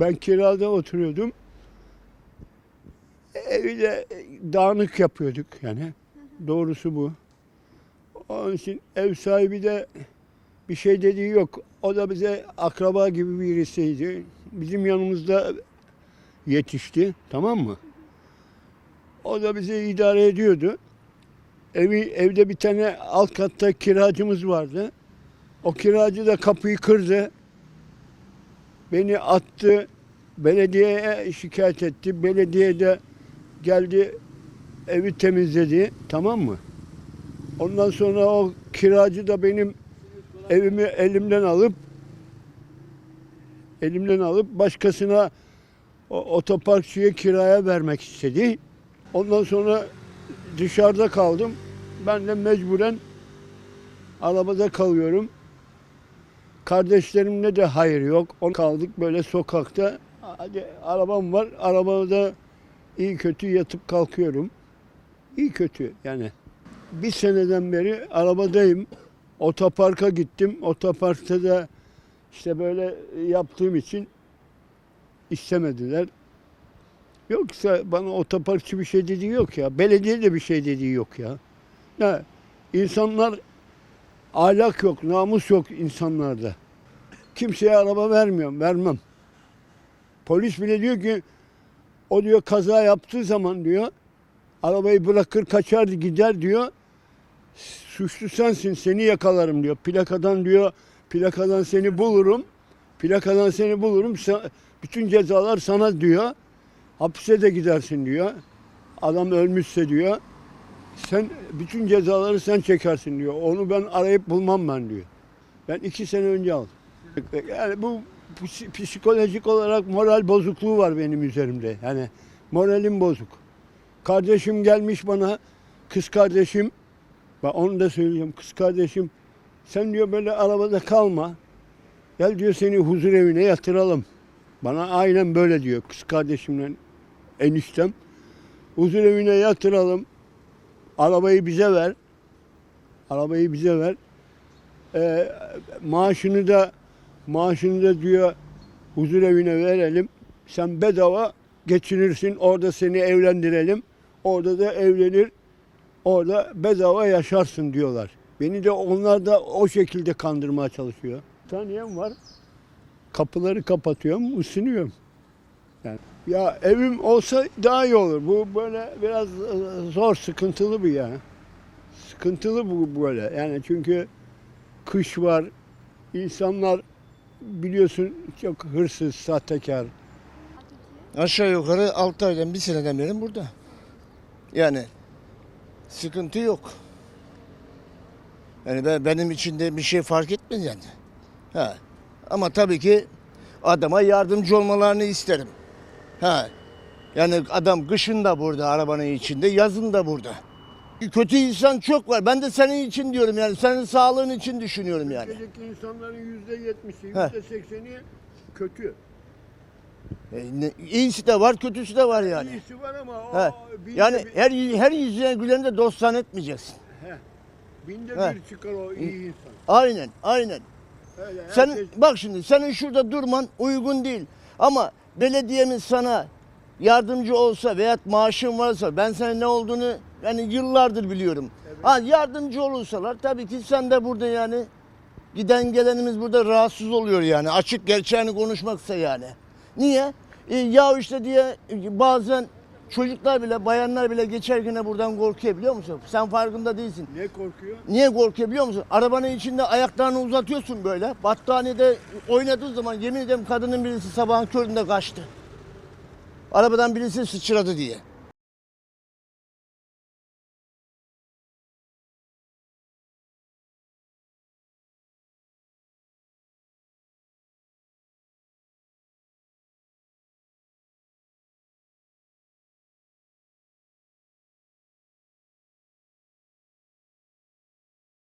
Ben kirada oturuyordum. Evi de dağınık yapıyorduk yani. Doğrusu bu. Onun için ev sahibi de bir şey dediği yok. O da bize akraba gibi birisiydi. Bizim yanımızda yetişti. Tamam mı? O da bizi idare ediyordu. Evi, evde bir tane alt katta kiracımız vardı. O kiracı da kapıyı kırdı. Beni attı. Belediyeye şikayet etti. Belediye de geldi evi temizledi. Tamam mı? Ondan sonra o kiracı da benim evimi elimden alıp elimden alıp başkasına o otoparkçıya kiraya vermek istedi. Ondan sonra dışarıda kaldım. Ben de mecburen arabada kalıyorum. Kardeşlerimle de hayır yok. On kaldık böyle sokakta. Hadi arabam var. Arabada iyi kötü yatıp kalkıyorum. İyi kötü yani. Bir seneden beri arabadayım. Otoparka gittim. Otoparkta da işte böyle yaptığım için istemediler. Yoksa bana otoparkçı bir şey dediği yok ya. Belediye de bir şey dediği yok ya. Ya insanlar ahlak yok, namus yok insanlarda. Kimseye araba vermiyorum, vermem. Polis bile diyor ki o diyor kaza yaptığı zaman diyor arabayı bırakır kaçar gider diyor. Suçlu sensin seni yakalarım diyor. Plakadan diyor plakadan seni bulurum. Plakadan seni bulurum. Bütün cezalar sana diyor. Hapise de gidersin diyor. Adam ölmüşse diyor. Sen bütün cezaları sen çekersin diyor. Onu ben arayıp bulmam ben diyor. Ben iki sene önce aldım. Yani bu psi- psikolojik olarak moral bozukluğu var benim üzerimde. Yani moralim bozuk. Kardeşim gelmiş bana, kız kardeşim, ben onu da söyleyeceğim, kız kardeşim sen diyor böyle arabada kalma. Gel diyor seni huzur evine yatıralım. Bana aynen böyle diyor kız kardeşimle eniştem. Huzur evine yatıralım. Arabayı bize ver. Arabayı bize ver. Ee, maaşını da maaşını da diyor huzur evine verelim. Sen bedava geçinirsin. Orada seni evlendirelim. Orada da evlenir. Orada bedava yaşarsın diyorlar. Beni de onlar da o şekilde kandırmaya çalışıyor. Tanıyan var. Kapıları kapatıyorum, ısınıyorum. Yani, ya evim olsa daha iyi olur. Bu böyle biraz e, zor, sıkıntılı bir ya. Sıkıntılı bu böyle. Yani çünkü kış var. İnsanlar biliyorsun çok hırsız, sahtekar. Aşağı yukarı 6 aydan bir seneden beri burada. Yani sıkıntı yok. Yani ben, benim için de bir şey fark etmez yani. Ha. Ama tabii ki adama yardımcı olmalarını isterim. Ha. Yani adam kışın da burada arabanın içinde, yazın da burada. Kötü insan çok var. Ben de senin için diyorum yani. Senin sağlığın için düşünüyorum yani. Ülkedeki insanların yüzde yetmişi, yüzde sekseni kötü. E, ne- iyisi de var, kötüsü de var yani. İyisi var ama o He. binde Yani bir, her her yüzüne gülen de dost zannetmeyeceksin. binde He. bir çıkar o iyi insan. Aynen, aynen. Öyle Sen herkes- bak şimdi senin şurada durman uygun değil. Ama belediyemiz sana yardımcı olsa veya maaşın varsa ben senin ne olduğunu yani yıllardır biliyorum. Ha yardımcı olursalar tabii ki sen de burada yani giden gelenimiz burada rahatsız oluyor yani. Açık gerçeğini konuşmaksa yani. Niye? E, ya işte diye e, bazen çocuklar bile bayanlar bile geçerken buradan korkuyor biliyor musun? Sen farkında değilsin. Ne korkuyor? Niye korkuyor biliyor musun? Arabanın içinde ayaklarını uzatıyorsun böyle. Battaniyede oynadığı zaman yemin ederim kadının birisi sabahın köründe kaçtı. Arabadan birisi sıçradı diye.